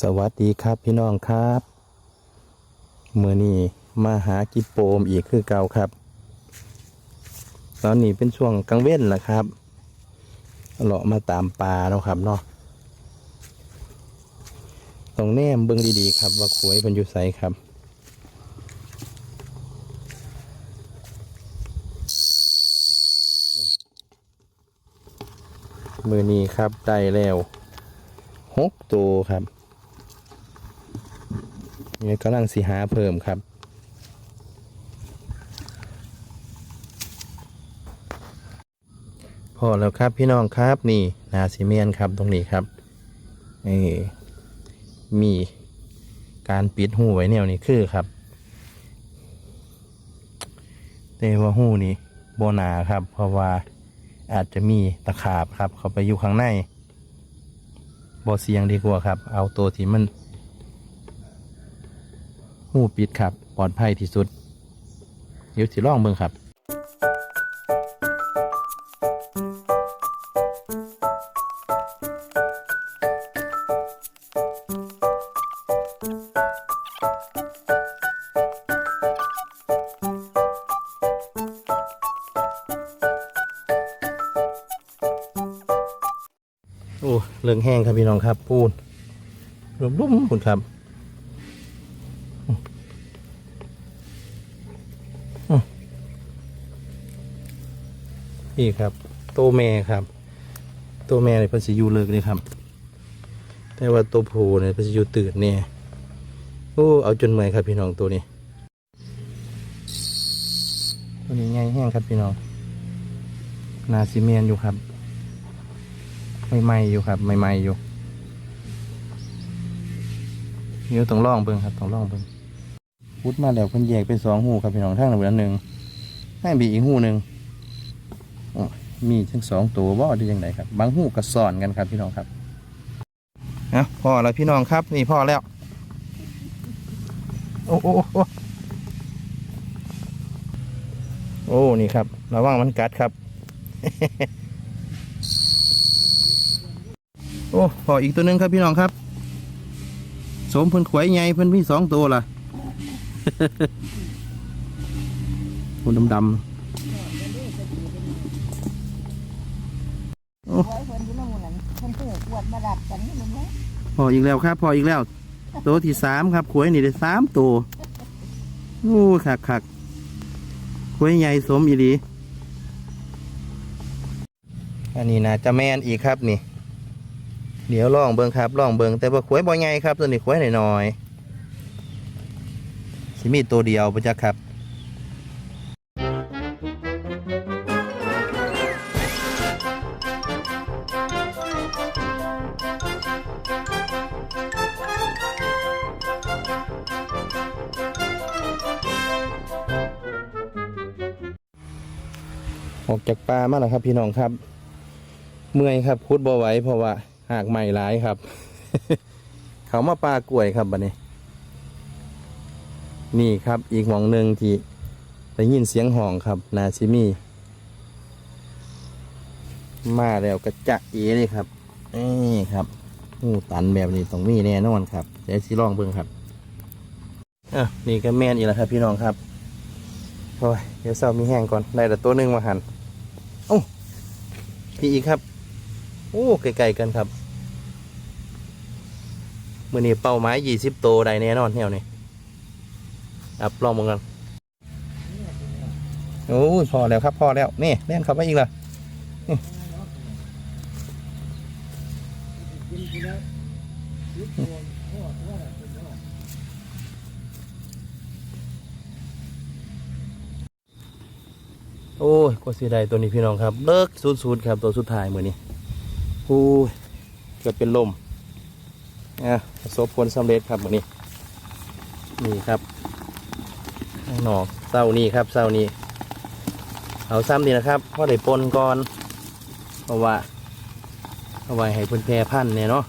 สวัสดีครับพี่น้องครับเมื่อนี้มาหากิโปมอีกคือเก่าครับ ตอนนี้เป็นช่วงกลางเว้นแหละครับเลาะมาตามปลาเนาะครับเนาะต้องแนมเบิ่งดีๆครับ ว่าขวยมันอยู่ไสครับมือนี้ครับได้แล้วหกตัวครับ นี่กำลังสีหาเพิ่มครับพอแล้วครับพี่น้องครับนี่นาซีเมียนครับตรงนี้ครับนี่มีการปิดหูไว้แนวนี้คือครับแต่ว่าหูนี่โบนาครับ เพราะว่าอาจจะมีตะขาบครับ เขาไปอยู่ข้างในบ่เสียงดีกว่าครับ เอาตัวที่มัน หูปิดครับปลอดภัยที่สุดเดี๋ยวสิลองเบิ่งครับโอ้เรื่องแห้งครับพี่น้องครับ ปูนรวมรุ่มคุณครับ นี่ครับโตวแม่ครับตัวแม่เนี่ยเพิ่นสิอยู่เลิกเลยครับ แต่ว่าตัวผู้เนี่ยเพิ่นสิอยู่ตื่นเนี่ยโอ้เอาจนเมื่อยครับพี่น้องตัวนี้ตัวนี้ใหญ่แห้งครับพี่น้องนาซีเมียนอยู่ครับใหม่ๆอยู่ครับใหม่ๆอยู่เดี๋ยวต้องล่องเบิ่งครับต้องล่องเบิ่งพุดมาแล้วเพิ่นแยกเป็นสองหูครับพี่น้องทางหนึ่งหนึ่งให้บีอีกหูหนึ่ง มีทั้งสองตัวว่าได้ยังไงครับ บางหูก็ซ้อนกันครับพี่น้องครับนะพ่อแล้วพี่น้องครับ นี่พ่อแล้ว โอ้โอ้โอ้โอ้นี่ครับระวังมันกัดครับ โอ้พ่ออีกตัวนึงครับพี่น้องครับ สมเพิ่นขวายใหญ่เพิ่นพี่สองตัวล่ะคุณดำๆโร้อยคนที่ละมุนนั้นคนเพื่อปวดมาดับกันนี่มันไหมพออีกแล้วครับ พออีกแล้ว ตัวที่สามครับขวยนี่ได้สามตัวโอ้ขักขักขวยใหญ่สมอีดีอันนี้นะจะแมนอีกครับนี่ เดี๋ยวลองเบิงครับลองเบิงแต่ว่าขวยบ่ใหญ่ครับตัวนี้ขวยหน่อยๆสิมีตัวเดียวปะจ๊ะครับ ออกจากป่ามาแล้วครับพี่น้องครับ เมื่อยครับคุดบ่ไหวเพราะว่าหากใหม่หลายครับ เขามาปลากล้วยครับบัดนี้ นี่ครับอีกหมองหนึ่งที่ได้ยินเสียงห้องครับ นาซิมี มาแล้วกระจะเอเลยครับนี่ครับหูตันแบบนี้ต้องมีแน่นอนครับเดี๋ยวสิลองเบิ่งครับอะนี่ก็แม่นอีกแล้วครับ พี่น้องครับโอ้ยเดี๋ยวเศร้ามีแห้งก่อนได้แต่ตัวหนึงมาหัน โอ้าพี่อีกครับ โอ้ไกลๆกันครับมือนี้เป้าหมายยี่สิบโตวได้แน่นอนแนวนี้อับลองมองกันโอ้พอแล้วครับพอแล้วนี่แน่นเข้าไปอีกละนี่ โอ้ยกว่าสีได้ตัวนี้พี่น้องครับเลิกสุดๆครับตัวสุดท้ายมือนี้โอ้ยเกือบเป็นลมอะประสบผลสำเร็จครับวันนี้นี่ครับข้างนอกเศร้านี่ครับเศร้านี่เอาซ้ำดีนะครับเพราะได้ปนก่อนเพราะว่าเอาไว้ให้เพิ่นแพร่พันเนี่ยเนาะ